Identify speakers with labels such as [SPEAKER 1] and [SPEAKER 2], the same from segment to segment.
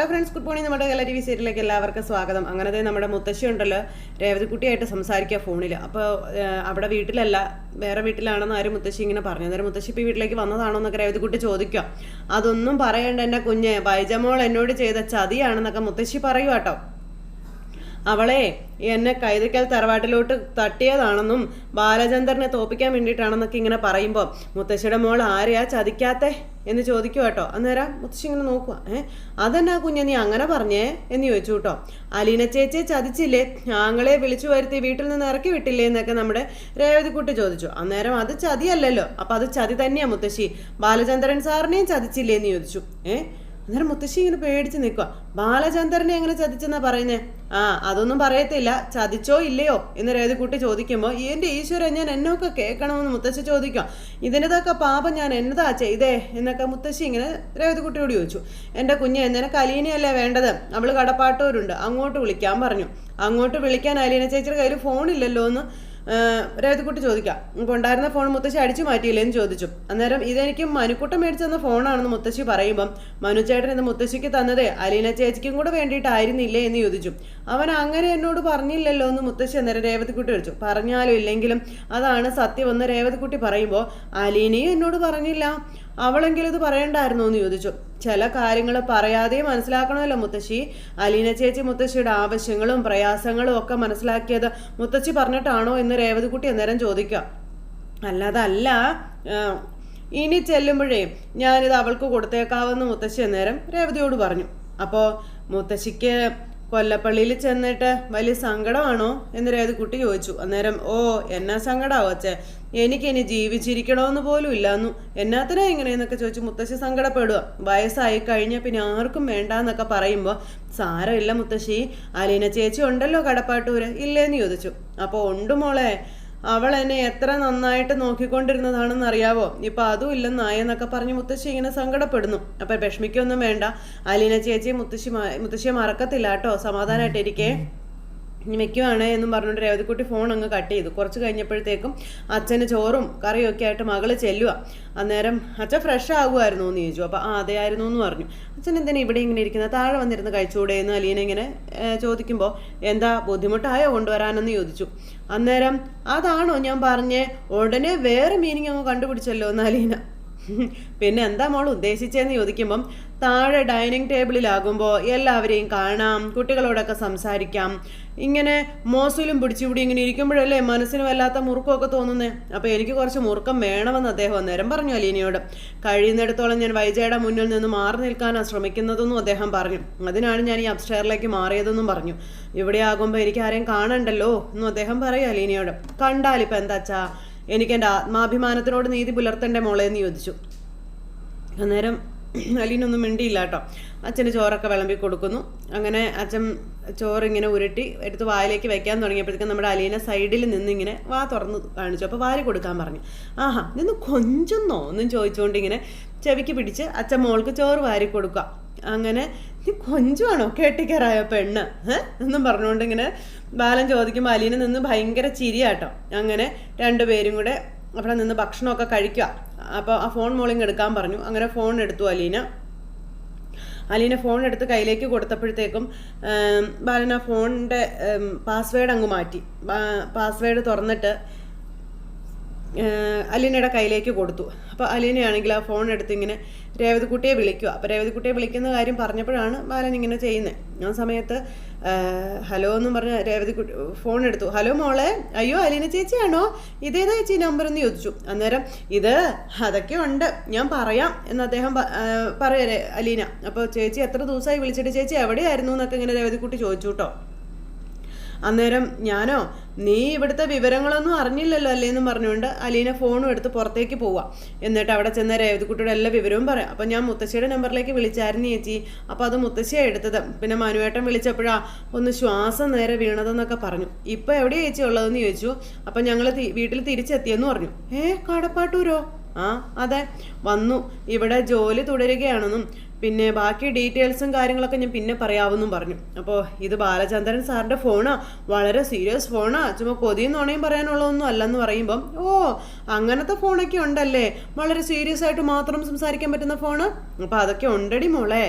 [SPEAKER 1] Hello friends good morning നമ്മുടെ T V സീരിയലിലേക്ക് എല്ലാവർക്കും സ്വാഗതം. അങ്ങനത്തെ നമ്മുടെ മുത്തശ്ശി ഉണ്ടല്ലോ രേവതിക്കുട്ടിയായിട്ട് സംസാരിക്കുക ഫോണിൽ അപ്പോൾ അവിടെ വീട്ടിലല്ല വേറെ വീട്ടിലാണെന്ന് ആരും മുത്തശ്ശി ഇങ്ങനെ പറഞ്ഞു. അന്നേരം മുത്തശ്ശി ഇപ്പോൾ വീട്ടിലേക്ക് വന്നതാണോ എന്നൊക്കെ രേവതിക്കുട്ടി ചോദിക്കുക അതൊന്നും പറയേണ്ട എന്റെ കുഞ്ഞ്. ബൈജമോൾ എന്നോട് ചെയ്ത ചതിയാണെന്നൊക്കെ മുത്തശ്ശി പറയുക കേട്ടോ അവളെ എന്നെ കൈതക്കൽ തറവാട്ടിലോട്ട് തട്ടിയതാണെന്നും ബാലചന്ദ്രനെ തോപ്പിക്കാൻ വേണ്ടിയിട്ടാണെന്നൊക്കെ ഇങ്ങനെ പറയുമ്പോൾ മുത്തശ്ശിയുടെ മോൾ ആരെയാ ചതിക്കാത്തെ? എന്ന് ചോദിക്കുക കേട്ടോ അന്നേരം മുത്തശ്ശി ഇങ്ങനെ നോക്കുക ഏ അതെന്നാ കുഞ്ഞെ നീ അങ്ങനെ പറഞ്ഞേ? എന്ന് ചോദിച്ചു കേട്ടോ അലീന ചേച്ചിയെ ചതിച്ചില്ലേ? ആങ്ങളെ വിളിച്ചു വരുത്തി വീട്ടിൽ നിന്ന് ഇറക്കി വിട്ടില്ലേ? എന്നൊക്കെ നമ്മുടെ രേവതിക്കുട്ടി ചോദിച്ചു. അന്നേരം അത് ചതിയല്ലല്ലോ. അപ്പം അത് ചതി തന്നെയാ മുത്തശ്ശി. ബാലചന്ദ്രൻ സാറിനെയും ചതിച്ചില്ലേ? എന്ന് ചോദിച്ചു. ഏഹ് അന്നേരം മുത്തശ്ശി ഇങ്ങനെ പേടിച്ച് നിൽക്കുക ബാലചന്ദ്രനെ എങ്ങനെ ചതിച്ചെന്നാ പറയുന്നേ? ആ അതൊന്നും പറയത്തില്ല. ചതിച്ചോ ഇല്ലയോ എന്ന് രേവതിക്കുട്ടി ചോദിക്കുമ്പോൾ എന്റെ ഈശ്വരൻ ഞാൻ എന്നൊക്കെ കേൾക്കണമെന്ന് മുത്തശ്ശി ചോദിക്കാം ഇതിന്റെതൊക്കെ പാപം ഞാൻ എന്നതാ ചെയ്തേ? എന്നൊക്കെ മുത്തശ്ശി ഇങ്ങനെ രേവതിക്കുട്ടിയോട് ചോദിച്ചു. എന്റെ കുഞ്ഞ് നിനക്ക് അലീനയല്ലേ വേണ്ടത്? അവൾ കടപ്പാട്ടൂരുണ്ട്. അങ്ങോട്ട് വിളിക്കാൻ പറഞ്ഞു. അങ്ങോട്ട് വിളിക്കാൻ അലീന ചേച്ചിയുടെ കയ്യിൽ ഫോണില്ലല്ലോ എന്ന് രേവതിക്കുട്ടി ചോദിക്കാം ഇപ്പോൾ ഉണ്ടായിരുന്ന ഫോൺ മുത്തശ്ശി അടിച്ചു മാറ്റിയില്ലേ? എന്ന് ചോദിച്ചു. അന്നേരം ഇതെനിക്ക് മനുക്കുട്ടം മേടിച്ചു തന്ന ഫോണാണെന്ന് മുത്തശ്ശി പറയുമ്പം മനുചേട്ടൻ ഇത് മുത്തശ്ശിക്ക് തന്നതേ അലീന ചേച്ചിക്കും കൂടെ വേണ്ടിയിട്ടായിരുന്നില്ലേ? എന്ന് ചോദിച്ചു. അവൻ അങ്ങനെ എന്നോട് പറഞ്ഞില്ലല്ലോ? എന്ന് മുത്തശ്ശി അന്നേരം രേവതിക്കുട്ടി വിളിച്ചു പറഞ്ഞാലും ഇല്ലെങ്കിലും അതാണ് സത്യമെന്ന് രേവതിക്കുട്ടി പറയുമ്പോൾ അലീനയും എന്നോട് പറഞ്ഞില്ല. അവളെങ്കിലും ഇത് പറയണ്ടായിരുന്നു എന്ന് ചോദിച്ചു. ചില കാര്യങ്ങൾ പറയാതെ മനസ്സിലാക്കണമല്ലോ മുത്തശ്ശി. അലീന ചേച്ചി മുത്തശ്ശിയുടെ ആവശ്യങ്ങളും പ്രയാസങ്ങളും ഒക്കെ മനസ്സിലാക്കിയത് മുത്തശ്ശി പറഞ്ഞിട്ടാണോ എന്ന് രേവതിക്കുട്ടി അന്നേരം ചോദിക്കാം. അല്ലാതല്ല ഇനി ചെല്ലുമ്പോഴേ ഞാനിത് അവൾക്ക് കൊടുത്തേക്കാവെന്ന് മുത്തശ്ശി അന്നേരം രേവതിയോട് പറഞ്ഞു. അപ്പോൾ മുത്തശ്ശിക്ക് കൊല്ലപ്പള്ളിയിൽ ചെന്നിട്ട് വലിയ സങ്കടമാണോ? എന്ന് കുട്ടി ചോദിച്ചു. അന്നേരം ഓ എന്നാ സങ്കടാവോ അച്ഛേ? എനിക്കിനി ജീവിച്ചിരിക്കണമെന്ന് പോലും ഇല്ലാന്നു. എന്നാത്തിനാ ഇങ്ങനെയെന്നൊക്കെ ചോദിച്ചു മുത്തശ്ശി സങ്കടപ്പെടുക. വയസ്സായി കഴിഞ്ഞാൽ പിന്നെ ആർക്കും വേണ്ടാന്നൊക്കെ പറയുമ്പോൾ സാരമില്ല മുത്തശ്ശി. അലീന ചേച്ചി ഉണ്ടല്ലോ കടപ്പാട്ടൂര്. ഇല്ലേന്ന് ചോദിച്ചു. അപ്പോൾ ഉണ്ട് മോളെ. അവൾ എന്നെ എത്ര നന്നായിട്ട് നോക്കിക്കൊണ്ടിരുന്നതാണെന്ന് അറിയാവോ? ഇപ്പൊ അതും ഇല്ലെന്നായെന്നൊക്കെ പറഞ്ഞ് മുത്തശ്ശി ഇങ്ങനെ സങ്കടപ്പെടുന്നു. അപ്പൊ വിഷമിക്കൊന്നും വേണ്ട. അലീന ചേച്ചി മുത്തശ്ശി മുത്തശ്ശിയെ മറക്കത്തില്ല കേട്ടോ. സമാധാനമായിട്ടിരിക്കേ ഇനി വെക്കുവാണ് എന്നും പറഞ്ഞുകൊണ്ട് രേവതിക്കുട്ടി ഫോൺ അങ്ങ് കട്ട് ചെയ്തു. കുറച്ച് കഴിഞ്ഞപ്പോഴത്തേക്കും അച്ഛന് ചോറും കറിയും ഒക്കെ ആയിട്ട് മകൾ ചെല്ലുക അന്നേരം അച്ഛൻ ഫ്രഷ് ആകുമായിരുന്നു എന്ന് ചോദിച്ചു. അപ്പോൾ ആ അതെ ആയിരുന്നു എന്ന് പറഞ്ഞു. അച്ഛൻ എന്തിനാ ഇവിടെ ഇങ്ങനെ ഇരിക്കുന്നത്? താഴെ വന്നിരുന്ന് കഴിച്ചുകൂടെ എന്ന് അലീന ഇങ്ങനെ ചോദിക്കുമ്പോൾ എന്താ ബുദ്ധിമുട്ടായോ കൊണ്ടുവരാനെന്ന് ചോദിച്ചു. അന്നേരം അതാണോ ഞാൻ പറഞ്ഞേ? ഉടനെ വേറെ മീനിങ് അങ്ങ് കണ്ടുപിടിച്ചല്ലോ എന്ന് അലീന. പിന്നെ എന്താ മോൾ ഉദ്ദേശിച്ചതെന്ന് ചോദിക്കുമ്പം താഴെ ഡൈനിങ് ടേബിളിലാകുമ്പോൾ എല്ലാവരെയും കാണാം കുട്ടികളോടൊക്കെ സംസാരിക്കാം. ഇങ്ങനെ മോസൂലും പിടിച്ചുപിടി ഇങ്ങനെ ഇരിക്കുമ്പോഴല്ലേ മനസ്സിന് വല്ലാത്ത മുറുക്കമൊക്കെ തോന്നുന്നേ? അപ്പോൾ എനിക്ക് കുറച്ച് മുറുക്കം വേണമെന്ന് അദ്ദേഹം അന്നേരം പറഞ്ഞു അലീനയോട്. കഴിയുന്നിടത്തോളം ഞാൻ വൈജയുടെ മുന്നിൽ നിന്ന് മാറി നിൽക്കാനാണ് ശ്രമിക്കുന്നതെന്നും അദ്ദേഹം പറഞ്ഞു. അതിനാണ് ഞാൻ ഈ അപ്സ്റ്റെയറിലേക്ക് മാറിയതെന്നും പറഞ്ഞു. ഇവിടെ ആകുമ്പോൾ എനിക്ക് ആരെയും കാണണ്ടല്ലോ എന്നും അദ്ദേഹം പറയും അലീനയോട്. കണ്ടാലിപ്പോൾ എന്താച്ചാ? എനിക്ക് എന്റെ ആത്മാഭിമാനത്തിനോട് നീതി പുലർത്തേണ്ട മോളെ എന്ന് ചോദിച്ചു. അന്നേരം അലീനൊന്നും മിണ്ടിയില്ല കേട്ടോ. അച്ഛന് ചോറൊക്കെ വിളമ്പി കൊടുക്കുന്നു. അങ്ങനെ അച്ഛൻ ചോറിങ്ങനെ ഉരുട്ടി എടുത്ത് വായിലേക്ക് വെക്കാൻ തുടങ്ങിയപ്പോഴത്തേക്കും നമ്മുടെ അലീന സൈഡിൽ നിന്ന് ഇങ്ങനെ വാ തുറന്ന് കാണിച്ചു. അപ്പോൾ വാരി കൊടുക്കാൻ പറഞ്ഞു. ആഹാ നിന്ന് കൊഞ്ചുന്നോ? എന്നും ചോദിച്ചുകൊണ്ട് ഇങ്ങനെ ചെവിക്ക് പിടിച്ച് അച്ഛൻ മോൾക്ക് ചോറ് വാരി കൊടുക്കുക. അങ്ങനെ നീ കൊഞ്ചുവാണോ കെട്ടിക്കറായ പെണ്ണ്? ഏഹ് എന്നും പറഞ്ഞുകൊണ്ട് ഇങ്ങനെ ബാലൻ ചോദിക്കുമ്പോൾ അലീന നിന്ന് ഭയങ്കര ചിരിയാട്ടോ. അങ്ങനെ രണ്ടുപേരും കൂടെ അവിടെ നിന്ന് ഭക്ഷണമൊക്കെ കഴിക്കുക അപ്പോൾ ആ ഫോൺ മോളിങ് എടുക്കാൻ പറഞ്ഞു. അങ്ങനെ ഫോൺ എടുത്തു അലീന. അലീന ഫോൺ എടുത്ത് കയ്യിലേക്ക് കൊടുത്തപ്പോഴത്തേക്കും ബാലൻ ആ ഫോണിന്റെ പാസ്വേഡ് അങ്ങ് മാറ്റി. പാസ്വേഡ് തുറന്നിട്ട് അലീനയുടെ കയ്യിലേക്ക് കൊടുത്തു. അപ്പോൾ അലീനയാണെങ്കിൽ ആ ഫോൺ എടുത്ത് ഇങ്ങനെ രേവതിക്കുട്ടിയെ വിളിക്കുക. അപ്പോൾ രേവതിക്കുട്ടിയെ വിളിക്കുന്ന കാര്യം പറഞ്ഞപ്പോഴാണ് ബാലൻ ഇങ്ങനെ ചെയ്യുന്നത് ആ സമയത്ത് ഹലോ എന്നും പറഞ്ഞ രേവതിക്കുട്ടി ഫോൺ എടുത്തു. ഹലോ മോളെ അയ്യോ അലീന ചേച്ചിയാണോ? ഇതേതാ ചേച്ചി നമ്പർ എന്ന് ചോദിച്ചു. അന്നേരം ഇത് അതൊക്കെ ഉണ്ട് ഞാൻ പറയാം എന്ന് അദ്ദേഹം പറയാ അലീന. അപ്പോൾ ചേച്ചി എത്ര ദിവസമായി വിളിച്ചിട്ട് ചേച്ചി എവിടെയായിരുന്നു? എന്നൊക്കെ ഇങ്ങനെ രേവതിക്കുട്ടി ചോദിച്ചു കേട്ടോ. അന്നേരം ഞാനോ നീ ഇവിടുത്തെ വിവരങ്ങളൊന്നും അറിഞ്ഞില്ലല്ലോ അല്ലേ? എന്ന് പറഞ്ഞുകൊണ്ട് അലീന ഫോണും എടുത്ത് പുറത്തേക്ക് പോവാം. എന്നിട്ട് അവിടെ ചെന്ന രേവതിക്കുട്ടിയുടെ എല്ലാ വിവരവും പറയാം. അപ്പം ഞാൻ മുത്തശ്ശിയുടെ നമ്പറിലേക്ക് വിളിച്ചായിരുന്നു ചേച്ചി. അപ്പോൾ അത് മുത്തശ്ശിയാണ് എടുത്തത്. പിന്നെ മനുവേട്ടൻ വിളിച്ചപ്പോഴാ ഒന്ന് ശ്വാസം നേരെ വീണതെന്നൊക്കെ പറഞ്ഞു. ഇപ്പം എവിടെയാണ് ചേച്ചി ഉള്ളതെന്ന് ചോദിച്ചു. അപ്പം ഞങ്ങൾ വീട്ടിൽ തിരിച്ചെത്തിയെന്ന് പറഞ്ഞു. ഏ കടപ്പാട്ടൂരോ? ആ അതെ. വന്നു. ഇവിടെ ജോലി തുടരുകയാണെന്നും പിന്നെ ബാക്കി ഡീറ്റെയിൽസും കാര്യങ്ങളൊക്കെ ഞാൻ പിന്നെ പറയാമെന്നും പറഞ്ഞു. അപ്പോൾ ഇത് ബാലചന്ദ്രൻ സാറിന്റെ ഫോണാ. വളരെ സീരിയസ് ഫോണാ. ചുമ്മാ കൊതിയും നുണയും പറയാനുള്ളതൊന്നും അല്ലെന്ന് പറയുമ്പം ഓ അങ്ങനത്തെ ഫോണൊക്കെ ഉണ്ടല്ലേ? വളരെ സീരിയസ് ആയിട്ട് മാത്രം സംസാരിക്കാൻ പറ്റുന്ന ഫോണ്? അപ്പോൾ അതൊക്കെ ഉണ്ടടി മോളെ.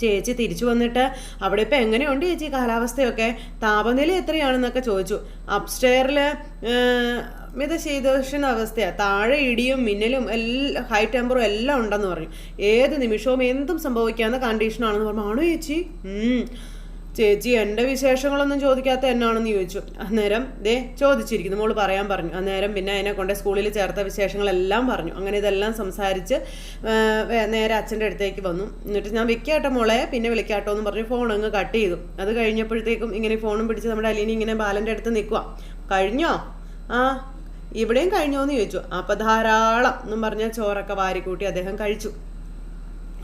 [SPEAKER 1] ചേച്ചി തിരിച്ചു വന്നിട്ട് അവിടെ ഇപ്പം എങ്ങനെയുണ്ട് ചേച്ചി കാലാവസ്ഥയൊക്കെ? താപനില എത്രയാണെന്നൊക്കെ ചോദിച്ചു. അപ്സ്റ്റെയറിൽ മിതശീതോഷണ അവസ്ഥയാണ് താഴെ ഇടിയും മിന്നലും എല്ലാം ഹൈ ടെമ്പറും എല്ലാം ഉണ്ടെന്ന് പറഞ്ഞു ഏത് നിമിഷവും എന്തും സംഭവിക്കാവുന്ന കണ്ടീഷനാണെന്ന് പറഞ്ഞു ആണോ ചേച്ചി. ചേച്ചി എന്റെ വിശേഷങ്ങളൊന്നും ചോദിക്കാത്ത എന്നാണെന്ന് ചോദിച്ചു. അന്നേരം ദേ ചോദിച്ചിരിക്കുന്നു. മോൾ പറയാൻ പറഞ്ഞു. അന്നേരം പിന്നെ അതിനെ കൊണ്ട് സ്കൂളിൽ ചേർത്ത വിശേഷങ്ങളെല്ലാം പറഞ്ഞു. അങ്ങനെ ഇതെല്ലാം സംസാരിച്ച് നേരെ അച്ഛന്റെ അടുത്തേക്ക് വന്നു. എന്നിട്ട് ഞാൻ വെക്കാട്ടോ മോളെ. പിന്നെ വിളിക്കാട്ടോ എന്ന് പറഞ്ഞ് ഫോൺ അങ്ങ് കട്ട് ചെയ്തു. അത് കഴിഞ്ഞപ്പോഴത്തേക്കും ഇങ്ങനെ ഫോണും പിടിച്ച് നമ്മുടെ അലീനി ഇങ്ങനെ ബാലന്റെ അടുത്ത് നിൽക്കുക കഴിഞ്ഞോ? ആ. ഇവിടെയും കഴിഞ്ഞോ എന്ന് ചോദിച്ചു. അപ്പം ധാരാളം എന്നും പറഞ്ഞ ചോറൊക്കെ വാരിക്കൂട്ടി അദ്ദേഹം കഴിച്ചു.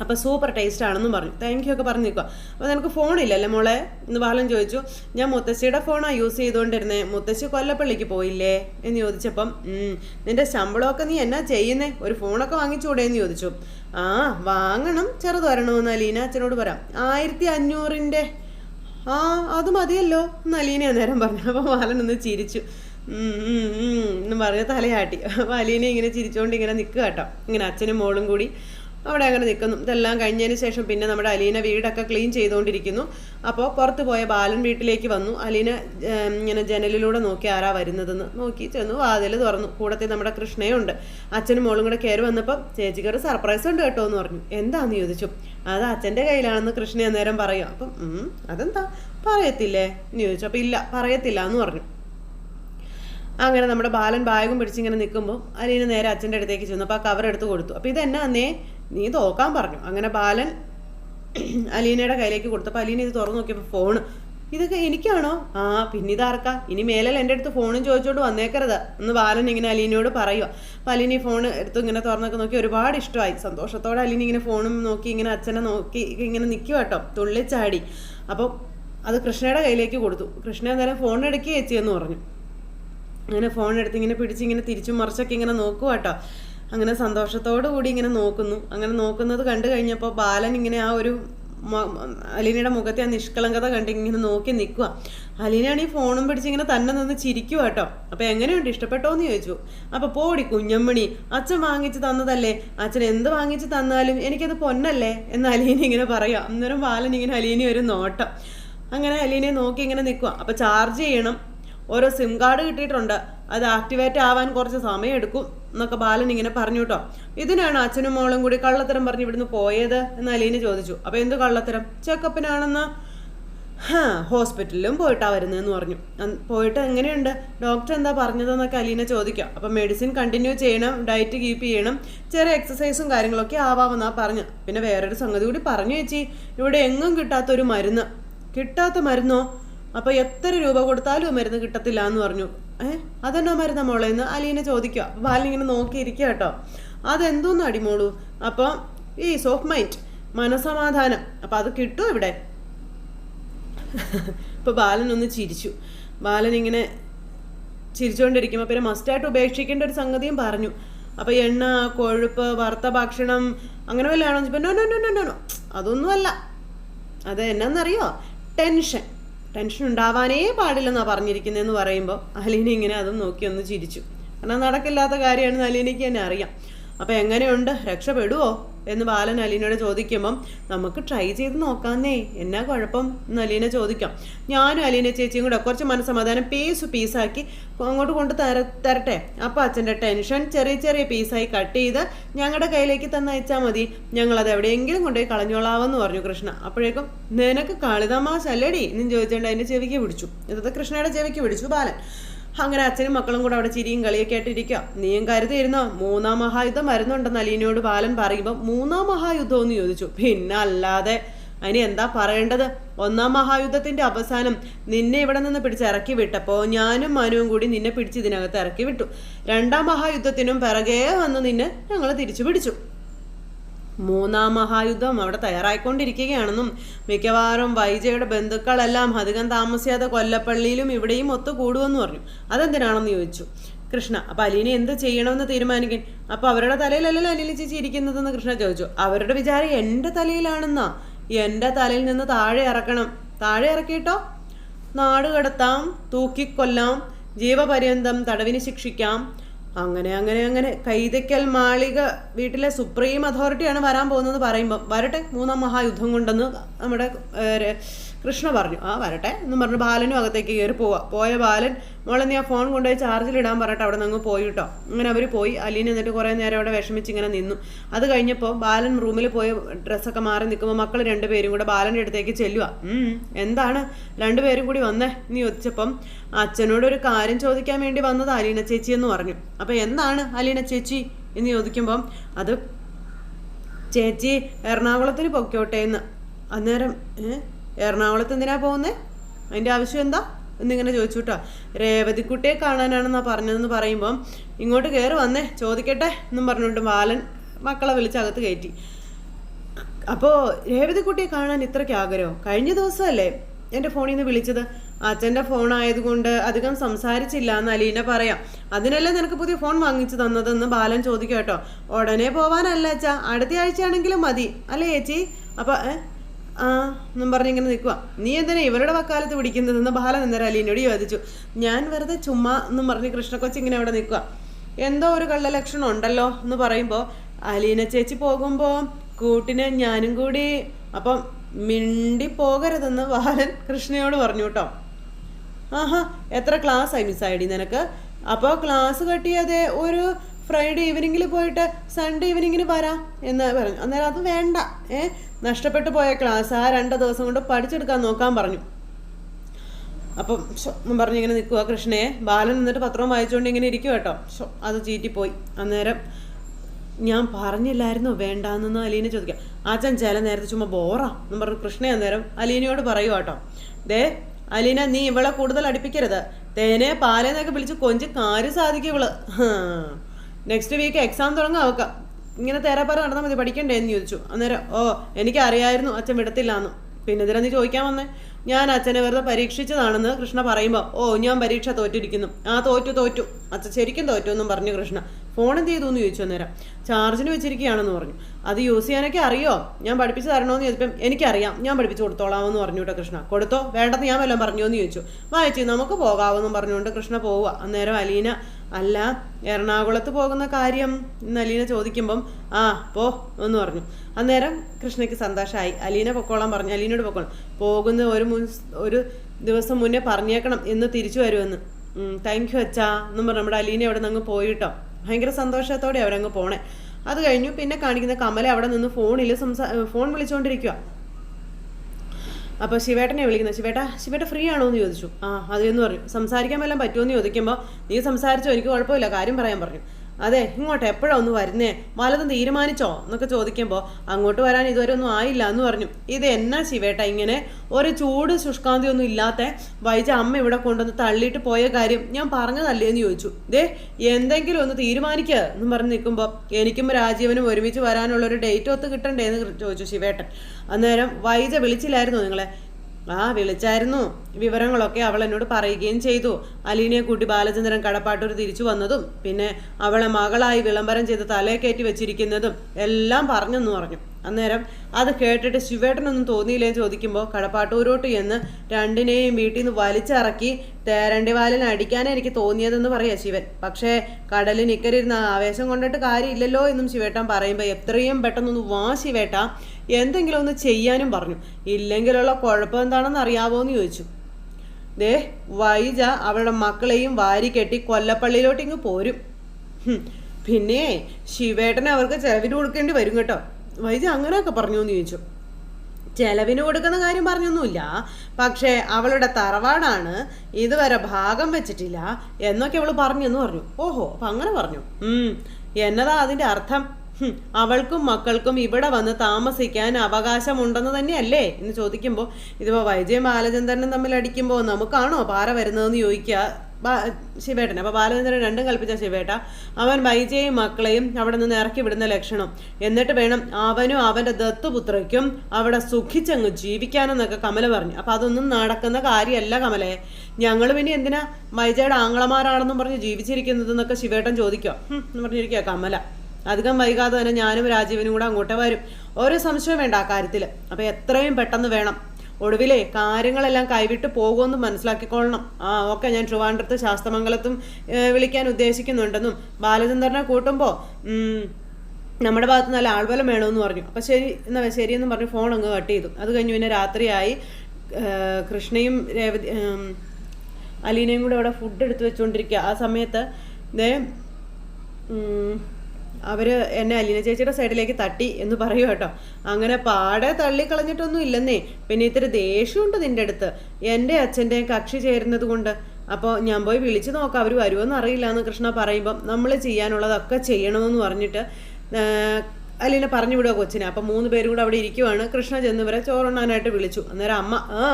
[SPEAKER 1] അപ്പോൾ സൂപ്പർ ടേസ്റ്റ് ആണെന്നും പറഞ്ഞു. താങ്ക് യു ഒക്കെ പറഞ്ഞു നിൽക്കുക അപ്പോൾ നിനക്ക് ഫോണില്ലല്ലേ മോളെ? എന്ന് ബാലൻ ചോദിച്ചു. ഞാൻ മുത്തശ്ശിയുടെ ഫോണാണ് യൂസ് ചെയ്തുകൊണ്ടിരുന്നേ മുത്തശ്ശി കൊല്ലപ്പള്ളിക്ക് പോയില്ലേ? എന്ന് ചോദിച്ചപ്പം "ഉം, നിന്റെ ശമ്പളമൊക്കെ നീ എന്നാ ചെയ്യുന്നേ? ഒരു ഫോണൊക്കെ വാങ്ങിച്ചൂടെ എന്ന് ചോദിച്ചു. ആ വാങ്ങണം. ചെറുത് വരണമെന്ന് അലീന അച്ഛനോട് പറയാം. ആയിരത്തി അഞ്ഞൂറിന്റെ ആ അത് മതിയല്ലോ എന്ന് അലീന അന്നേരം പറഞ്ഞു. അപ്പോൾ ബാലൻ ഒന്ന് ചിരിച്ചു. എന്ന് പറഞ്ഞ് തലയാട്ടി. അപ്പോൾ അലീനെ ഇങ്ങനെ ചിരിച്ചുകൊണ്ട് ഇങ്ങനെ നിൽക്കുക കേട്ടോ. ഇങ്ങനെ അച്ഛനും മോളും കൂടി അവിടെ അങ്ങനെ നിൽക്കുന്നു ഇതെല്ലാം കഴിഞ്ഞതിന് ശേഷം പിന്നെ നമ്മുടെ അലീന വീടൊക്കെ ക്ലീൻ ചെയ്തുകൊണ്ടിരിക്കുന്നു അപ്പോൾ പുറത്ത് പോയ ബാലൻ വീട്ടിലേക്ക് വന്നു. അലീന ഇങ്ങനെ ജനലിലൂടെ നോക്കി ആരാ വരുന്നതെന്ന് നോക്കി ചെന്നു. വാതിൽ തുറന്നു. കൂടത്തെ നമ്മുടെ കൃഷ്ണയുണ്ട് അച്ഛനും മോളും കൂടെ കയറി വന്നപ്പോൾ ചേച്ചിക്ക് ഒരു സർപ്രൈസ് ഉണ്ട് കേട്ടോ എന്ന് പറഞ്ഞു. എന്താന്ന് ചോദിച്ചു. അത് അച്ഛന്റെ കയ്യിലാണെന്ന് കൃഷ്ണ അന്നേരം പറയും അപ്പം "ഉം, അതെന്താ? പറയത്തില്ലേ? എന്ന് ചോദിച്ചു. അപ്പോൾ ഇല്ല പറയത്തില്ല എന്ന് പറഞ്ഞു. അങ്ങനെ നമ്മുടെ ബാലൻ ബാഗും പിടിച്ചിങ്ങനെ നിൽക്കുമ്പോൾ അലീന നേരെ അച്ഛന്റെ അടുത്തേക്ക് ചെന്നു. അപ്പോൾ ആ കവർ എടുത്ത് കൊടുത്തു. അപ്പോൾ ഇതെന്നാ അന്നേ? നീ തോക്കാൻ പറഞ്ഞു. അങ്ങനെ ബാലൻ അലീനയുടെ കയ്യിലേക്ക് കൊടുത്തപ്പോൾ അലീന ഇത് തുറന്നു നോക്കിയപ്പോൾ ഫോണ് ഇതൊക്കെ എനിക്കാണോ? ആ പിന്നെ ഇതാർക്കാ? ഇനി മേലൽ എന്റെ അടുത്ത് ഫോണും ചോദിച്ചോണ്ട് വന്നേക്കരുത്. എന്ന് ബാലൻ ഇങ്ങനെ അലീനയോട് പറയുക അപ്പം അലീന ഫോൺ എടുത്ത് ഇങ്ങനെ തുറന്നൊക്കെ നോക്കി ഒരുപാട് ഇഷ്ടമായി. സന്തോഷത്തോടെ അലീന ഇങ്ങനെ ഫോണും നോക്കി ഇങ്ങനെ അച്ഛനെ നോക്കി ഇങ്ങനെ നിൽക്കുക കേട്ടോ. തുള്ളിച്ചാടി. അപ്പം അത് കൃഷ്ണയുടെ കയ്യിലേക്ക് കൊടുത്തു. കൃഷ്ണ അന്നേരം ഫോൺ എടുക്കുക ചേച്ചി എന്ന് പറഞ്ഞു. അങ്ങനെ ഫോൺ എടുത്ത് ഇങ്ങനെ പിടിച്ച് ഇങ്ങനെ തിരിച്ചും മറിച്ചൊക്കെ ഇങ്ങനെ നോക്കുക കേട്ടോ അങ്ങനെ സന്തോഷത്തോടു കൂടി ഇങ്ങനെ നോക്കുന്നു. അങ്ങനെ നോക്കുന്നത് കണ്ടു കഴിഞ്ഞപ്പോൾ ബാലൻ ഇങ്ങനെ ആ ഒരു അലീനയുടെ മുഖത്തെ ആ നിഷ്കളങ്കത കണ്ട് ഇങ്ങനെ നോക്കി നിൽക്കുക അലീനയാണ് ഈ ഫോണും പിടിച്ച് ഇങ്ങനെ തന്നെ നിന്ന് ചിരിക്കുക കേട്ടോ അപ്പോൾ എങ്ങനെയുണ്ട്? ഇഷ്ടപ്പെട്ടോ എന്ന് ചോദിച്ചു. അപ്പോൾ പോടി കുഞ്ഞമ്മണി അച്ഛൻ വാങ്ങിച്ച് തന്നതല്ലേ? അച്ഛൻ എന്ത് വാങ്ങിച്ച് തന്നാലും എനിക്കത് പൊന്നല്ലേ? എന്ന് അലീന ഇങ്ങനെ പറയുക അന്നേരം ബാലൻ ഇങ്ങനെ അലീന ഒരു നോട്ടം. അങ്ങനെ അലീനയെ നോക്കി ഇങ്ങനെ നിൽക്കുക അപ്പോൾ ചാർജ് ചെയ്യണം. ഓരോ സിം കാർഡ് കിട്ടിയിട്ടുണ്ട്. അത് ആക്ടിവേറ്റ് ആവാൻ കുറച്ച് സമയം എടുക്കും എന്നൊക്കെ ബാലൻ ഇങ്ങനെ പറഞ്ഞു കേട്ടോ. ഇതിനാണ് അച്ഛനും മോളും കൂടി കള്ളത്തരം പറഞ്ഞ് ഇവിടുന്ന് പോയത് എന്ന് അലീന ചോദിച്ചു. അപ്പോൾ എന്ത് കള്ളത്തരം? ചെക്കപ്പിനാണെന്ന് ഹോസ്പിറ്റലിലും പോയിട്ടാ വരുന്നതെന്ന് പറഞ്ഞു. പോയിട്ട് എങ്ങനെയുണ്ട്? ഡോക്ടർ എന്താ പറഞ്ഞതെന്നൊക്കെ അലീന ചോദിക്കാം. അപ്പം മെഡിസിൻ കണ്ടിന്യൂ ചെയ്യണം ഡയറ്റ് കീപ്പ് ചെയ്യണം ചെറിയ എക്സസൈസും കാര്യങ്ങളൊക്കെ ആവാമെന്നാ പറഞ്ഞു. പിന്നെ വേറൊരു സംഗതി കൂടി പറഞ്ഞു ചേച്ചി. ഇവിടെ എങ്ങും കിട്ടാത്തൊരു മരുന്ന്. കിട്ടാത്ത മരുന്നോ? അപ്പോൾ എത്ര രൂപ കൊടുത്താലും മരുന്ന് കിട്ടത്തില്ല എന്ന് പറഞ്ഞു. ഏഹ് അതെന്നോ മരുന്ന മോളെ? എന്ന് അലീനെ ചോദിക്കുക. ബാലിങ്ങനെ നോക്കിയിരിക്കുക കേട്ടോ. അതെന്തോന്ന് അടിമോളൂ അപ്പോൾ ഈ സോഫ് മൈൻഡ് മനസമാധാനം. അപ്പോൾ അത് കിട്ടും ഇവിടെ? ഇപ്പൊ ബാലൻ ഒന്ന് ചിരിച്ചു. ബാലൻ ഇങ്ങനെ ചിരിച്ചുകൊണ്ടിരിക്കുമ്പോൾ പിന്നെ മസ്റ്റായിട്ട് ഉപേക്ഷിക്കേണ്ട ഒരു സംഗതിയും പറഞ്ഞു. അപ്പോൾ എണ്ണ കൊഴുപ്പ് വറുത്ത ഭക്ഷണം അങ്ങനെ വല്ലതാണോ? No no no no no അതൊന്നുമല്ല. അത് എന്നാന്നറിയോ ടെൻഷൻ ടെൻഷൻ ഉണ്ടാവാനേ പാടില്ലെന്നാണ് പറഞ്ഞിരിക്കുന്നതെന്ന് പറയുമ്പോൾ അലീന ഇങ്ങനെ അതും നോക്കി ഒന്ന് ചിരിച്ചു. കാരണം നടക്കില്ലാത്ത കാര്യമാണെന്ന് അലീനയ്ക്ക് തന്നെ അറിയാം. അപ്പോൾ എങ്ങനെയുണ്ട്? രക്ഷപ്പെടുവോ? എന്ന് ബാലൻ അലീനയോട് ചോദിക്കുമ്പം നമുക്ക് ട്രൈ ചെയ്ത് നോക്കാന്നേ. എന്നാ കുഴപ്പം? എന്ന് അലീന ചോദിക്കാം. ഞാനും അലീന ചേച്ചിയും കൂടെ കുറച്ച് മനസ്സമാധാനം പീസ് പീസാക്കി അങ്ങോട്ട് കൊണ്ട് തര തരട്ടെ. അപ്പം അച്ഛന്റെ ടെൻഷൻ ചെറിയ ചെറിയ പീസായി കട്ട് ചെയ്ത് ഞങ്ങളുടെ കയ്യിലേക്ക് തന്നയച്ചാൽ മതി. ഞങ്ങളത് എവിടെയെങ്കിലും കൊണ്ടുപോയി കളഞ്ഞോളാവെന്ന് പറഞ്ഞു കൃഷ്ണ. അപ്പോഴേക്കും നിനക്ക് കളിതമാശല്ലടി എന്നും ചോദിച്ചുകൊണ്ട് അതിന്റെ ചെവിക്ക് പിടിച്ചു. ഇത് കൃഷ്ണയുടെ ചെവിക്ക് പിടിച്ചു ബാലൻ. അങ്ങനെ അച്ഛനും മക്കളും കൂടെ അവിടെ ചിരിയും കളിയൊക്കെ ആയിട്ടിരിക്കുക നീയും കരുതിയിരുന്നോ? മൂന്നാം മഹായുദ്ധം വരുന്നുണ്ടെന്ന് അലീനയോട് ബാലൻ പറയുമ്പോൾ മൂന്നാം മഹായുദ്ധം എന്ന് ചോദിച്ചു. പിന്നെ അല്ലാതെ അതിന് എന്താ പറയേണ്ടത്? ഒന്നാം മഹായുദ്ധത്തിന്റെ അവസാനം നിന്നെ ഇവിടെ നിന്ന് പിടിച്ച് ഇറക്കി വിട്ടപ്പോൾ ഞാനും മനുവും കൂടി നിന്നെ പിടിച്ച് ഇതിനകത്ത് ഇറക്കി വിട്ടു. രണ്ടാം മഹായുദ്ധത്തിനും പിറകെ വന്ന് നിന്നെ ഞങ്ങൾ തിരിച്ചു പിടിച്ചു. മൂന്നാം മഹായുദ്ധം അവിടെ തയ്യാറായിക്കൊണ്ടിരിക്കുകയാണെന്നും മിക്കവാറും വൈജയുടെ ബന്ധുക്കളെല്ലാം അധികം താമസിയാതെ കൊല്ലപ്പള്ളിയിലും ഇവിടെയും ഒത്തുകൂടുമെന്ന് പറഞ്ഞു. അതെന്തിനാണെന്ന് ചോദിച്ചു. കൃഷ്ണ അപ്പം അലീനെ എന്ത് ചെയ്യണമെന്ന് തീരുമാനിക്കാൻ? അപ്പോൾ അവരുടെ തലയിലല്ലല്ലോ അലീന ചേച്ചി ഇരിക്കുന്നതെന്ന് കൃഷ്ണ ചോദിച്ചു. അവരുടെ വിചാരം എന്റെ തലയിലാണെന്നാ. എന്റെ തലയിൽ നിന്ന് താഴെ ഇറക്കണം. താഴെ ഇറക്കിയിട്ടോ? നാട് കടത്താം തൂക്കിക്കൊല്ലാം ജീവപര്യന്തം തടവിന് ശിക്ഷിക്കാം അങ്ങനെ അങ്ങനെ അങ്ങനെ. കൈതയ്ക്കൽ മാളിക വീട്ടിലെ സുപ്രീം അതോറിറ്റിയാണ് വരാൻ പോകുന്നത് പറയുമ്പോൾ വരട്ടെ മൂന്നാം മഹായുദ്ധം കൊണ്ടെന്ന് നമ്മുടെ കൃഷ്ണ പറഞ്ഞു ആ വരട്ടെ എന്ന് പറഞ്ഞു. ബാലനും അകത്തേക്ക് കയറി പോവാ. പോയ ബാലൻ മോളെ നീ ആ ഫോൺ കൊണ്ടുപോയി ചാർജിലിടാൻ പറഞ്ഞിട്ട് അവിടെ നിന്ന് പോയി കേട്ടോ. അങ്ങനെ അവർ പോയി. അലീൻ എന്നിട്ട് കുറേ നേരം അവിടെ വിഷമിച്ച് ഇങ്ങനെ നിന്നു. അത് കഴിഞ്ഞപ്പോൾ ബാലൻ റൂമിൽ പോയി ഡ്രസ്സൊക്കെ മാറി നിൽക്കുമ്പോൾ മക്കൾ രണ്ടുപേരും കൂടെ ബാലന്റെ അടുത്തേക്ക് ചെല്ലുക "ഉം, എന്താണ്? രണ്ടുപേരും കൂടി വന്നേ? നീ ഒച്ചപ്പം അച്ഛനോട് ഒരു കാര്യം ചോദിക്കാൻ വേണ്ടി വന്നത് അലീന ചേച്ചി എന്ന് പറഞ്ഞു. അപ്പോൾ എന്താണ് അലീന ചേച്ചി? എന്ന് ചോദിക്കുമ്പം അത് ചേച്ചി എറണാകുളത്തിന് പൊക്കോട്ടെ എന്ന്. അന്നേരം എറണാകുളത്ത് എന്തിനാ പോകുന്നത് അതിന്റെ ആവശ്യം എന്താ? എന്നിങ്ങനെ ചോദിച്ചു കേട്ടോ രേവതിക്കുട്ടിയെ കാണാനാണെന്നാ പറഞ്ഞതെന്ന് പറയുമ്പം ഇങ്ങോട്ട് കയറി വന്നേ ചോദിക്കട്ടെ എന്നും പറഞ്ഞുകൊണ്ട് ബാലൻ മക്കളെ വിളിച്ചകത്ത് കയറ്റി. അപ്പോൾ രേവതിക്കുട്ടിയെ കാണാൻ ഇത്രയ്ക്ക് ആഗ്രഹം? കഴിഞ്ഞ ദിവസമല്ലേ എന്റെ ഫോണിൽ നിന്ന് വിളിച്ചത്? അച്ഛന്റെ ഫോൺ ആയതുകൊണ്ട് അധികം സംസാരിച്ചില്ല എന്ന് അലീന പറയാം. അതിനല്ലേ നിനക്ക് പുതിയ ഫോൺ വാങ്ങിച്ചു തന്നതെന്ന് ബാലൻ ചോദിക്കും കേട്ടോ. ഉടനെ പോവാനല്ല അച്ഛാ. അടുത്ത ആഴ്ചയാണെങ്കിലും മതി. അല്ലേ ചേച്ചി? അപ്പം ആ എന്നും പറഞ്ഞിങ്ങനെ നിൽക്കുക നീ എന്തിനാ ഇവരുടെ വക്കാലത്ത് പിടിക്കുന്നതെന്ന് ബാലൻ അലീനോട് ചോദിച്ചു. ഞാൻ വെറുതെ ചുമ്മാ എന്നും പറഞ്ഞ് കൃഷ്ണക്കൊച്ചി ഇങ്ങനെ അവിടെ നിൽക്കുക എന്തോ ഒരു കള്ളലക്ഷണം ഉണ്ടല്ലോ എന്ന് പറയുമ്പോൾ അലീന ചേച്ചി പോകുമ്പോൾ കൂട്ടിന് ഞാനും കൂടി അപ്പം മിണ്ടി പോകരുതെന്ന് ബാലൻ കൃഷ്ണയോട് പറഞ്ഞു കേട്ടോ. ആഹാ എത്ര ക്ലാസ് ആയി മിസ് ആയിടി നിനക്ക്? അപ്പോൾ ക്ലാസ് കട്ടിയാതെ ഒരു ഫ്രൈഡേ ഈവനിങ്ങിൽ പോയിട്ട് സൺഡേ ഈവനിങ്ങിന് വരാം എന്ന് പറഞ്ഞു. അന്നേരം അത് വേണ്ട ഏ? നഷ്ടപ്പെട്ടു പോയ ക്ലാസ് ആ രണ്ട് ദിവസം കൊണ്ട് പഠിച്ചെടുക്കാൻ നോക്കാൻ പറഞ്ഞു. അപ്പം ഷോ പറഞ്ഞു ഇങ്ങനെ നിൽക്കുക കൃഷ്ണയെ ബാലൻ എന്നിട്ട് പത്രവും വായിച്ചുകൊണ്ട് ഇങ്ങനെ ഇരിക്കുക കേട്ടോ. അത് ചീറ്റിപ്പോയി. അന്നേരം ഞാൻ പറഞ്ഞില്ലായിരുന്നു വേണ്ടാന്നെന്ന് അലീനെ ചോദിക്കാം. അച്ഛൻ ചില നേരത്തെ ചുമ്മാ ബോറാ എന്ന് പറഞ്ഞു കൃഷ്ണ അന്നേരം അലീനയോട് പറയുക കേട്ടോ. ദേ അലീന നീ ഇവളെ കൂടുതൽ അടുപ്പിക്കരുത്. തേനെ പാലേന്നൊക്കെ വിളിച്ച് കൊഞ്ച് കാര്യം സാധിക്കും ഇവൾ. നെക്സ്റ്റ് വീക്ക് എക്സാം തുടങ്ങാം അവക്ക. ഇങ്ങനെ തേരാപ്പാറ നടന്നാൽ മതി പഠിക്കണ്ടേ എന്ന് ചോദിച്ചു. അന്നേരം ഓ എനിക്കറിയായിരുന്നു അച്ഛൻ വിടത്തില്ലാന്ന്. പിന്നെ ഇതിനെ നീ ചോദിക്കാൻ വന്നേ? ഞാൻ അച്ഛനെ വെറുതെ പരീക്ഷിച്ചതാണെന്ന് കൃഷ്ണ പറയുമ്പോൾ ഓ ഞാൻ പരീക്ഷ തോറ്റിരിക്കുന്നു. ആ തോറ്റു തോറ്റു. അച്ഛൻ ശരിക്കും തോറ്റു എന്നും പറഞ്ഞു കൃഷ്ണ. ഫോൺ എന്ത് ചെയ്തു എന്ന് ചോദിച്ചു അന്നേരം. ചാർജിന് വെച്ചിരിക്കുകയാണെന്ന് പറഞ്ഞു. അത് യൂസ് ചെയ്യാനൊക്കെ അറിയോ? ഞാൻ പഠിപ്പിച്ച് തരണമെന്ന് ചോദിച്ചപ്പം എനിക്കറിയാം ഞാൻ പഠിപ്പിച്ച് കൊടുത്തോളാമെന്ന് പറഞ്ഞു കേട്ടോ കൃഷ്ണ. കൊടുത്തോ? വേണ്ടെന്ന് ഞാൻ വല്ലതും പറഞ്ഞോ എന്ന് ചോദിച്ചു വായിച്ചു നമുക്ക് പോകാമെന്നും പറഞ്ഞുകൊണ്ട് കൃഷ്ണ പോവുക അന്നേരം അലീന അല്ല എറണാകുളത്ത് പോകുന്ന കാര്യം അലീന ചോദിക്കുമ്പം ആ പോ എന്ന് പറഞ്ഞു. അന്നേരം കൃഷ്ണയ്ക്ക് സന്തോഷമായി അലീന പൊക്കോളാൻ പറഞ്ഞു. അലീനോട് പൊക്കോളാം പോകുന്ന ഒരു മുൻ ഒരു ദിവസം മുന്നേ പറഞ്ഞേക്കണം എന്ന് തിരിച്ചു വരുമെന്ന്. താങ്ക് യു അച്ഛാ എന്നും പറഞ്ഞു. നമ്മുടെ അലീന അവിടെ നിന്ന് അങ്ങ് പോയിട്ടോ ഭയങ്കര സന്തോഷത്തോടെ അവരങ്ങ് പോണേ. അത് കഴിഞ്ഞു. പിന്നെ കാണിക്കുന്ന കമല അവിടെ നിന്ന് ഫോണിൽ സംസാ ഫോൺ വിളിച്ചുകൊണ്ടിരിക്കുക അപ്പോൾ ശിവേട്ടനെ വിളിക്കുന്നത്. ശിവേട്ട ശിവേട്ട ഫ്രീ ആണോ എന്ന് ചോദിച്ചു. ആ അതെന്ന് പറഞ്ഞു. സംസാരിക്കാൻ വല്ലതും പറ്റുമോ എന്ന് ചോദിക്കുമ്പോൾ നീ സംസാരിച്ചോ എനിക്ക് കുഴപ്പമില്ല. കാര്യം പറയാൻ പറഞ്ഞു. അതെ ഇങ്ങോട്ട് എപ്പോഴാ ഒന്ന് വരുന്നേ? വലതും തീരുമാനിച്ചോ? എന്നൊക്കെ ചോദിക്കുമ്പോൾ അങ്ങോട്ട് വരാൻ ഇതുവരെ ഒന്നും ആയില്ല എന്ന് പറഞ്ഞു. ഇത് എന്നാ ശിവേട്ട ഇങ്ങനെ? ഒരു ചൂട് ശുഷ്കാന്തി ഒന്നും ഇല്ലാത്ത വൈജ അമ്മ ഇവിടെ കൊണ്ടുവന്ന് തള്ളിയിട്ട് പോയ കാര്യം ഞാൻ പറഞ്ഞതല്ലേ എന്ന് ചോദിച്ചു. ദേ എന്തെങ്കിലും ഒന്ന് തീരുമാനിക്കുക എന്നും പറഞ്ഞ് നിൽക്കുമ്പോൾ എനിക്കും രാജീവനും ഒരുമിച്ച് വരാനുള്ള ഒരു ഡേറ്റ് ഒത്ത് കിട്ടണ്ടേ എന്ന് ചോദിച്ചു ശിവേട്ടൻ. അന്നേരം വൈജ വിളിച്ചില്ലായിരുന്നു നിങ്ങളെ? ആ വിളിച്ചായിരുന്നു. വിവരങ്ങളൊക്കെ അവൾ എന്നോട് പറയുകയും ചെയ്തു. അലീനയെ കൂട്ടി ബാലചന്ദ്രൻ കടപ്പാട്ടൂർ തിരിച്ചു വന്നതും പിന്നെ അവളെ മകളായി വിളംബരം ചെയ്ത് തലയെ കയറ്റി വെച്ചിരിക്കുന്നതും എല്ലാം പറഞ്ഞെന്ന് പറഞ്ഞു. അന്നേരം അത് കേട്ടിട്ട് ശിവേട്ടനൊന്നും തോന്നിയില്ലേ ചോദിക്കുമ്പോൾ കടപ്പാട്ടൂരോട്ട് എന്ന് രണ്ടിനെയും വീട്ടിൽ നിന്ന് വലിച്ചിറക്കി തേരണ്ടി വാലിന് അടിക്കാനേ എനിക്ക് തോന്നിയതെന്ന് പറയാം ശിവൻ. പക്ഷേ കടലിൽ നിൽക്കരുന്ന ആവേശം കൊണ്ടിട്ട് കാര്യമില്ലല്ലോ എന്നും ശിവേട്ടൻ പറയുമ്പോൾ എത്രയും പെട്ടെന്നൊന്ന് വാ ശിവേട്ട എന്തെങ്കിലും ഒന്ന് ചെയ്യാനും പറഞ്ഞു. ഇല്ലെങ്കിലുള്ള കുഴപ്പം എന്താണെന്ന് അറിയാവോ എന്ന് ചോദിച്ചു. ദേ വൈജ അവളുടെ മക്കളെയും വാരി കെട്ടി കൊല്ലപ്പള്ളിയിലോട്ട് ഇങ്ങ് പോരും പിന്നെ ശിവേട്ടനെ അവർക്ക് ചെലവിന് കൊടുക്കേണ്ടി വരും കേട്ടോ. വൈജ അങ്ങനെയൊക്കെ പറഞ്ഞു എന്ന് ചോദിച്ചു. ചെലവിന് കൊടുക്കുന്ന കാര്യം പറഞ്ഞൊന്നുമില്ല. പക്ഷേ അവളുടെ തറവാടാണ് ഇതുവരെ ഭാഗം വെച്ചിട്ടില്ല എന്നൊക്കെ അവൾ പറഞ്ഞെന്ന് പറഞ്ഞു. ഓഹോ അപ്പം അങ്ങനെ പറഞ്ഞു. എന്നതാ അതിന്റെ അർത്ഥം? അവൾക്കും മക്കൾക്കും ഇവിടെ വന്ന് താമസിക്കാൻ അവകാശമുണ്ടെന്ന് തന്നെയല്ലേ? എന്ന് ചോദിക്കുമ്പോൾ ഇതിപ്പോൾ വൈജയും ബാലചന്ദ്രനും തമ്മിൽ അടിക്കുമ്പോൾ നമുക്കാണോ പാറ വരുന്നതെന്ന് ചോദിക്കുക ശിവേട്ടൻ അപ്പോൾ ബാലചന്ദ്രൻ രണ്ടും കൽപ്പിച്ച ശിവേട്ട. അവൻ വൈജയും മക്കളെയും അവിടെ നിന്ന് ഇറക്കി വിടുന്ന ലക്ഷണം. എന്നിട്ട് വേണം അവനും അവന്റെ ദത്തുപുത്രയ്ക്കും അവിടെ സുഖിച്ചങ്ങ് ജീവിക്കാനെന്നൊക്കെ കമല പറഞ്ഞു. അപ്പം അതൊന്നും നടക്കുന്ന കാര്യമല്ല കമലേ. ഞങ്ങൾ പിന്നെ എന്തിനാ വൈജയുടെ ആങ്ങളമാരാണെന്നും പറഞ്ഞ് ജീവിച്ചിരിക്കുന്നത് എന്നൊക്കെ ശിവേട്ടൻ ചോദിക്കുക. എന്ന് പറഞ്ഞിരിക്കുക കമല. അധികം വൈകാതെ തന്നെ ഞാനും രാജീവനും കൂടെ അങ്ങോട്ട് വരും. ഒരു സംശയം വേണ്ട ആ കാര്യത്തിൽ അപ്പോൾ എത്രയും പെട്ടെന്ന് വേണം ഒടുവിലേ കാര്യങ്ങളെല്ലാം കൈവിട്ട് പോകുമെന്ന് മനസ്സിലാക്കിക്കൊള്ളണം. ആ ഓക്കെ ഞാൻ ട്രിവാൻഡ്രത്ത് ശാസ്തമംഗലത്തും വിളിക്കാൻ ഉദ്ദേശിക്കുന്നുണ്ടെന്നും ബാലചന്ദ്രനെ കൂട്ടുമ്പോൾ നമ്മുടെ ഭാഗത്ത് നല്ല ആൾബലം വേണമെന്ന് പറഞ്ഞു. അപ്പം ശരി എന്നാ ശരിയെന്നും പറഞ്ഞ് ഫോൺ അങ്ങ് കട്ട് ചെയ്തു. അത് കഴിഞ്ഞ് പിന്നെ രാത്രിയായി കൃഷ്ണയും രേവതി അലീനയും കൂടെ അവിടെ ഫുഡ് എടുത്ത് വെച്ചുകൊണ്ടിരിക്കുക ആ സമയത്ത് ദേ ഉം, അവർ എന്നെ അലീന ചേച്ചിയുടെ സൈഡിലേക്ക് തട്ടി എന്ന് പറയൂ കേട്ടോ. അങ്ങനെ പാടെ തള്ളിക്കളഞ്ഞിട്ടൊന്നും ഇല്ലെന്നേ. പിന്നെ ഇത്തിരി ദേഷ്യമുണ്ട് നിന്റെ അടുത്ത്. എന്റെ അച്ഛന്റെ കക്ഷി ചേരുന്നത് കൊണ്ട്. അപ്പോൾ ഞാൻ പോയി വിളിച്ചു നോക്കാം അവർ വരുമെന്ന് അറിയില്ല എന്ന് കൃഷ്ണ പറയുമ്പം നമ്മൾ ചെയ്യാനുള്ളതൊക്കെ ചെയ്യണമെന്ന് പറഞ്ഞിട്ട് അലീന പറഞ്ഞു വിടുക കൊച്ചിനെ. അപ്പം മൂന്ന് പേരും കൂടെ അവിടെ ഇരിക്കുവാണ്. കൃഷ്ണ ചെന്ന് ഇവരെ ചോറുണ്ണാനായിട്ട് വിളിച്ചു. അന്നേരം അമ്മ ആ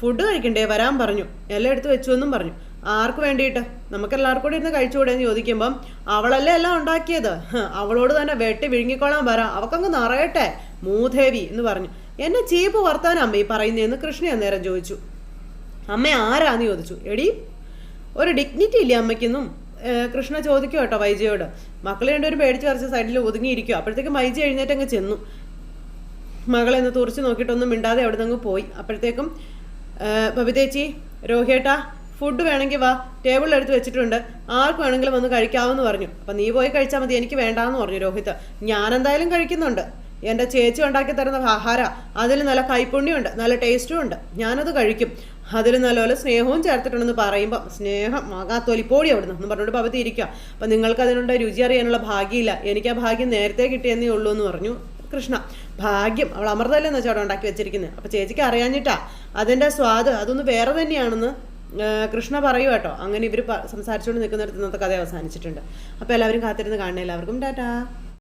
[SPEAKER 1] ഫുഡ് കഴിക്കണ്ടേ? വരാൻ പറഞ്ഞു. എല്ലാം എടുത്ത് വെച്ചു എന്നും പറഞ്ഞു. ആർക്ക് വേണ്ടിയിട്ട്? നമുക്ക് എല്ലാവർക്കും കൂടി ഇരുന്ന് കഴിച്ചുകൂടെ എന്ന് ചോദിക്കുമ്പം അവളല്ലേ എല്ലാം ഉണ്ടാക്കിയത്? അവളോട് തന്നെ വെട്ടി വിഴുങ്ങിക്കോളാൻ വരാം അവക്കങ്ങ് നിറയട്ടെ മൂദേവി എന്ന് പറഞ്ഞു. എന്നെ ചീപ്പ് വർത്താനം അമ്മ ഈ പറയുന്നതെന്ന് കൃഷ്ണ അന്നേരം ചോദിച്ചു. അമ്മ ആരാന്ന് ചോദിച്ചു. എടി ഒരു ഡിഗ്നിറ്റി ഇല്ലേ അമ്മയ്ക്കൊന്നും? കൃഷ്ണ ചോദിക്കും കേട്ടോ വൈജയോട്. മക്കളെ രണ്ടുപേരും പേടിച്ച് വരച്ച സൈഡിൽ ഒതുങ്ങിയിരിക്കും അപ്പോഴത്തേക്കും വൈജി എഴുന്നേറ്റ് അങ്ങ് ചെന്നു. മകളെ ഒന്ന് തുറച്ച് നോക്കിയിട്ടൊന്നും മിണ്ടാതെ അവിടെ നിന്ന് പോയി. അപ്പോഴത്തേക്കും ബബിതേച്ചി രോഹിയേട്ടാ ഫുഡ് വേണമെങ്കിൽ വാ. ടേബിളിൽ എടുത്ത് വെച്ചിട്ടുണ്ട്. ആർക്ക് വേണമെങ്കിലും വന്ന് കഴിക്കാമെന്ന് പറഞ്ഞു. അപ്പം നീ പോയി കഴിച്ചാൽ മതി. എനിക്ക് വേണ്ടാന്ന് പറഞ്ഞു രോഹിത്. ഞാൻ എന്തായാലും കഴിക്കുന്നുണ്ട്. എന്റെ ചേച്ചി ഉണ്ടാക്കി തരുന്ന ആഹാര അതിൽ നല്ല കൈപ്പുണ്യമുണ്ട് നല്ല ടേസ്റ്റും ഉണ്ട്. ഞാനത് കഴിക്കും. അതിൽ നല്ലപോലെ സ്നേഹവും ചേർത്തിട്ടുണ്ടെന്ന് പറയുമ്പോൾ സ്നേഹം മകാത്തോലി പോടി അവിടുന്ന് എന്ന് പറഞ്ഞുകൊണ്ട് പവത്തി ഇരിക്കുക അപ്പം നിങ്ങൾക്ക് അതിനുള്ള രുചി അറിയാനുള്ള ഭാഗ്യമില്ല. എനിക്ക് ആ ഭാഗ്യം നേരത്തെ കിട്ടിയെന്നേ ഉള്ളൂ എന്ന് പറഞ്ഞു കൃഷ്ണ. ഭാഗ്യം. അവൾ അമൃതല്ലേ എന്ന് വെച്ചാൽ ഉണ്ടാക്കി വെച്ചിരിക്കുന്നത് അപ്പം ചേച്ചിക്ക് അറിയാഞ്ഞിട്ടാ. അതിന്റെ സ്വാദ് അതൊന്ന് വേറെ തന്നെയാണെന്ന് കൃഷ്ണ പറയൂ കേട്ടോ. അങ്ങനെ ഇവർ സംസാരിച്ചുകൊണ്ട് നിൽക്കുന്നിടത്ത് ഇന്നത്തെ കഥ അവസാനിച്ചിട്ടുണ്ട്. അപ്പോൾ എല്ലാവരും കാത്തിരുന്ന് കാണണേ. എല്ലാവർക്കും ടാറ്റാ.